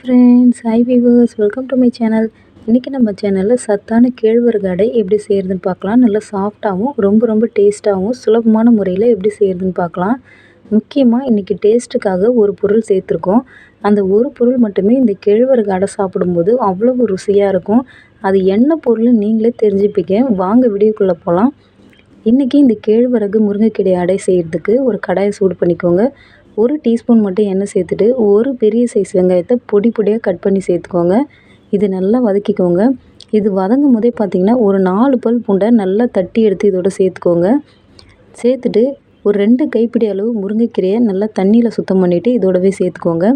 Friends hi viewers welcome to my channel இன்றைக்கி நம்ம சேனலில் சத்தான கேழ்வரகு அடை எப்படி செய்கிறதுன்னு பார்க்கலாம். நல்லா சாஃப்டாகவும் ரொம்ப ரொம்ப டேஸ்ட்டாகவும் சுலபமான முறையில் எப்படி செய்கிறதுன்னு பார்க்கலாம். முக்கியமாக இன்றைக்கி டேஸ்ட்டுக்காக ஒரு பொருள் சேர்த்துருக்கோம். அந்த ஒரு பொருள் மட்டுமே இந்த கேழ்வரகு அடை சாப்பிடும்போது அவ்வளவு ருசியாக இருக்கும். அது என்ன பொருள் நீங்களே தெரிஞ்சுப்பீங்க. வாங்க வீடியோக்குள்ளே போகலாம் இன்றைக்கி இந்த கேழ்வரகு முருங்கைக்கீரை அடை செய்கிறதுக்கு ஒரு கடாயை சூடு பண்ணிக்கோங்க. ஒரு டீஸ்பூன் மட்டும் எண்ணெய் சேர்த்துட்டு ஒரு பெரிய சைஸ் வெங்காயத்தை பொடி பொடியாக கட் பண்ணி சேர்த்துக்கோங்க. இது நல்லா வதக்கிக்கோங்க. இது வதங்கும் போதே பார்த்திங்கன்னா ஒரு நாலு பல் பூண்டை நல்லா தட்டி எடுத்து இதோட சேர்த்துக்கோங்க. சேர்த்துட்டு ஒரு ரெண்டு கைப்பிடி அளவு முருங்கைக்கீரையை நல்லா தண்ணியில் சுத்தம் பண்ணிவிட்டு இதோடவே சேர்த்துக்கோங்க.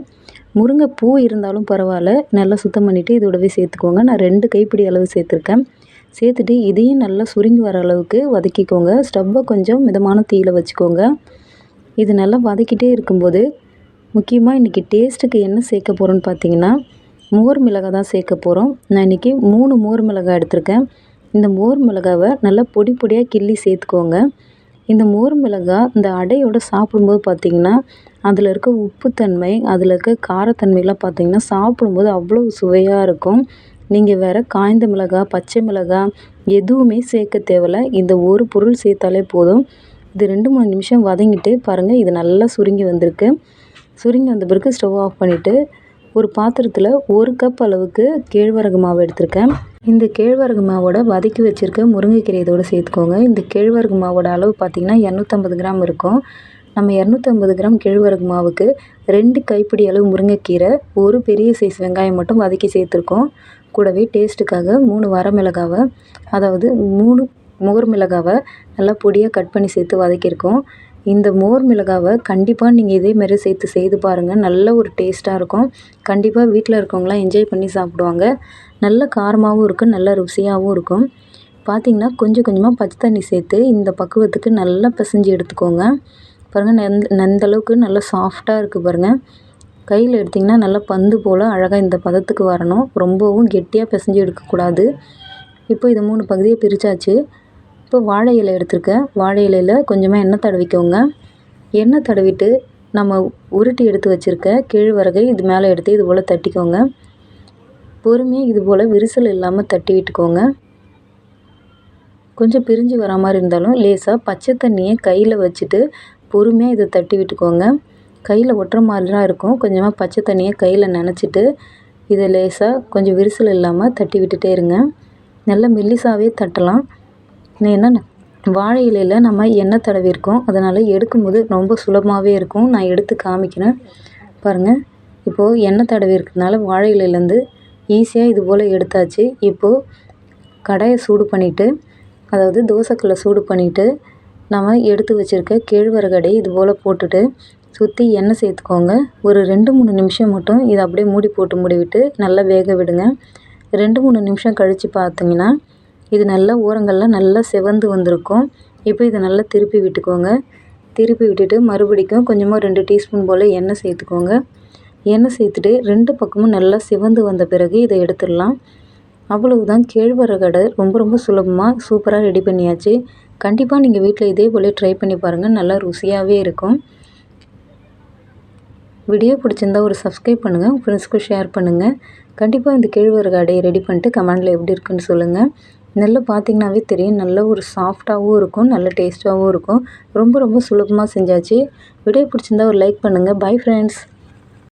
முருங்கை பூ இருந்தாலும் பரவாயில்ல நல்லா சுத்தம் பண்ணிவிட்டு இதோடவே சேர்த்துக்கோங்க. நான் ரெண்டு கைப்பிடி அளவு சேர்த்துருக்கேன். சேர்த்துட்டு இதையும் நல்லா சுருங்கி வர அளவுக்கு வதக்கிக்கோங்க. ஸ்டவ்வை கொஞ்சம் மிதமான தீயில் வச்சுக்கோங்க. இது நல்லா வதக்கிட்டே இருக்கும்போது முக்கியமாக இன்றைக்கி டேஸ்ட்டுக்கு என்ன சேர்க்க போகிறோன்னு பார்த்தீங்கன்னா மோர் மிளகாய் தான் சேர்க்க போகிறோம் நான் இன்றைக்கி மூணு மோர் மிளகாய் எடுத்திருக்கேன். இந்த மோர் மிளகாவை நல்லா பொடி பொடியாக கிள்ளி சேர்த்துக்கோங்க. இந்த மோர் மிளகாய் இந்த அடையோடு சாப்பிடும்போது பார்த்திங்கன்னா அதில் இருக்க உப்புத்தன்மை அதில் இருக்க காரத்தன்மைலாம் பார்த்திங்கன்னா சாப்பிடும்போது அவ்வளோ சுவையாக இருக்கும். நீங்கள் வேறு காய்ந்த மிளகாய் பச்சை மிளகாய் எதுவுமே சேர்க்க தேவையில்ல. இந்த ஒரு பொருள் சேர்த்தாலே போதும். இது ரெண்டு மூணு நிமிஷம் வதங்கிட்டு பாருங்கள் இது நல்லா சுருங்கி வந்திருக்கு. சுருங்கி வந்த பிறகு ஸ்டவ் ஆஃப் பண்ணிவிட்டு ஒரு பாத்திரத்தில் ஒரு கப் அளவுக்கு கேழ்வரகு மாவு எடுத்திருக்கேன். இந்த கேழ்வரகு மாவோட வதக்கி வச்சுருக்க முருங்கைக்கீரை இதோடு சேர்த்துக்கோங்க. இந்த கேழ்வரகு மாவோட அளவு பார்த்திங்கன்னா இரநூத்தம்பது கிராம் இருக்கும். நம்ம இரநூத்தம்பது கிராம் கேழ்வரகு மாவுக்கு ரெண்டு கைப்பிடி அளவு முருங்கைக்கீரை ஒரு பெரிய சைஸ் வெங்காயம் மட்டும் வதக்கி சேர்த்துருக்கோம். கூடவே டேஸ்ட்டுக்காக மூணு வரமிளகாவை அதாவது மூணு மோர் மிளகாவை நல்லா பொடியாக கட் பண்ணி சேர்த்து வதக்கியிருக்கோம். இந்த மோர் மிளகாவை கண்டிப்பாக நீங்கள் இதேமாரி சேர்த்து செய்து பாருங்கள் நல்ல ஒரு டேஸ்ட்டாக இருக்கும். கண்டிப்பாக வீட்டில் இருக்கவங்களாம் என்ஜாய் பண்ணி சாப்பிடுவாங்க. நல்ல காரமாகவும் இருக்கும் நல்ல ருசியாகவும் இருக்கும். பார்த்திங்கன்னா கொஞ்சம் கொஞ்சமாக பச்சை தண்ணி சேர்த்து இந்த பக்குவத்துக்கு நல்லா பிசைஞ்சு எடுத்துக்கோங்க. பாருங்கள் நெந்த நந்தளவுக்கு நல்லா சாஃப்டாக இருக்குது பாருங்கள் கையில் எடுத்திங்கன்னா நல்லா பந்து போல் அழகாக இந்த பதத்துக்கு வரணும். ரொம்பவும் கெட்டியாக பிசைஞ்சு எடுக்கக்கூடாது. இப்போ இது மூணு பகுதியை பிரித்தாச்சு இப்போ வாழை இலை எடுத்திருக்கேன். வாழை இலையில் கொஞ்சமாக எண்ணெய் தடவிக்கோங்க. எண்ணெய் தடவிட்டு நம்ம உருட்டி எடுத்து வச்சுருக்க கேழ்வரகை இது மேலே எடுத்து இது போல் தட்டிக்கோங்க. பொறுமையாக இது போல் விரிசல் இல்லாமல் தட்டி விட்டுக்கோங்க. கொஞ்சம் பிரிஞ்சு வர மாதிரி இருந்தாலும் லேசாக பச்சை தண்ணியை கையில் வச்சுட்டு பொறுமையாக இதை தட்டி விட்டுக்கோங்க. கையில் ஒட்டுற மாதிரி தான் இருக்கும். கொஞ்சமாக பச்சை தண்ணியை கையில் நினச்சிட்டு இதை லேசாக கொஞ்சம் விரிசல் இல்லாமல் தட்டி விட்டுட்டே இருங்க. நல்லா மெல்லிசாவே தட்டலாம். என்ன வாழை இலையில் நம்ம எண்ணெய் தடவிருக்கோம் அதனால் எடுக்கும்போது ரொம்ப சுலபமாகவே இருக்கும். நான் எடுத்து காமிக்கிறேன். பாருங்கள் இப்போது எண்ணெய் தடவி இருக்கிறதுனால வாழை இலையிலேருந்து ஈஸியாக இது போல் எடுத்தாச்சு. இப்போது கடாயை சூடு பண்ணிவிட்டு அதாவது தோசைக்கல்லை சூடு பண்ணிவிட்டு நம்ம எடுத்து வச்சுருக்க கேழ்வரகடை இது போல் போட்டுட்டு சுற்றி எண்ணெய் சேர்த்துக்கோங்க. ஒரு ரெண்டு மூணு நிமிஷம் மட்டும் இதை அப்படியே மூடி போட்டு மூடிவிட்டு நல்லா வேக விடுங்க. ரெண்டு மூணு நிமிஷம் கழித்து பார்த்தீங்கன்னா இது நல்லா ஓரங்கள்லாம் நல்லா செவந்து வந்திருக்கும். இப்போ இதை நல்லா திருப்பி விட்டுக்கோங்க. திருப்பி விட்டுட்டு மறுபடிக்கும் கொஞ்சமாக ரெண்டு டீஸ்பூன் போல் எண்ணெய் சேர்த்துக்கோங்க. எண்ணெய் சேர்த்துட்டு ரெண்டு பக்கமும் நல்லா சிவந்து வந்த பிறகு இதை எடுத்துடலாம். அவ்வளவுதான். கேழ்வரகடை ரொம்ப ரொம்ப சுலபமாக சூப்பராக ரெடி பண்ணியாச்சு. கண்டிப்பாக நீங்கள் வீட்டில் இதே போல் ட்ரை பண்ணி பாருங்கள் நல்லா ருசியாகவே இருக்கும். வீடியோ பிடிச்சிருந்தா ஒரு சப்ஸ்கிரைப் பண்ணுங்கள் உங்கள் ஃப்ரெண்ட்ஸ்க்கு ஷேர் பண்ணுங்கள் கண்டிப்பாக இந்த கேழ்வரகு அடையை ரெடி பண்ணிட்டு கமெண்டில் எப்படி இருக்குன்னு சொல்லுங்கள் நெல் பார்த்திங்கனாவே தெரியும். நல்ல ஒரு சாஃப்டாகவும் இருக்கும் நல்ல டேஸ்ட்டாகவும் இருக்கும். ரொம்ப ரொம்ப சுலபமாக செஞ்சாச்சு. வீடியோ பிடிச்சிருந்தா ஒரு லைக் பண்ணுங்கள் பை ஃப்ரெண்ட்ஸ்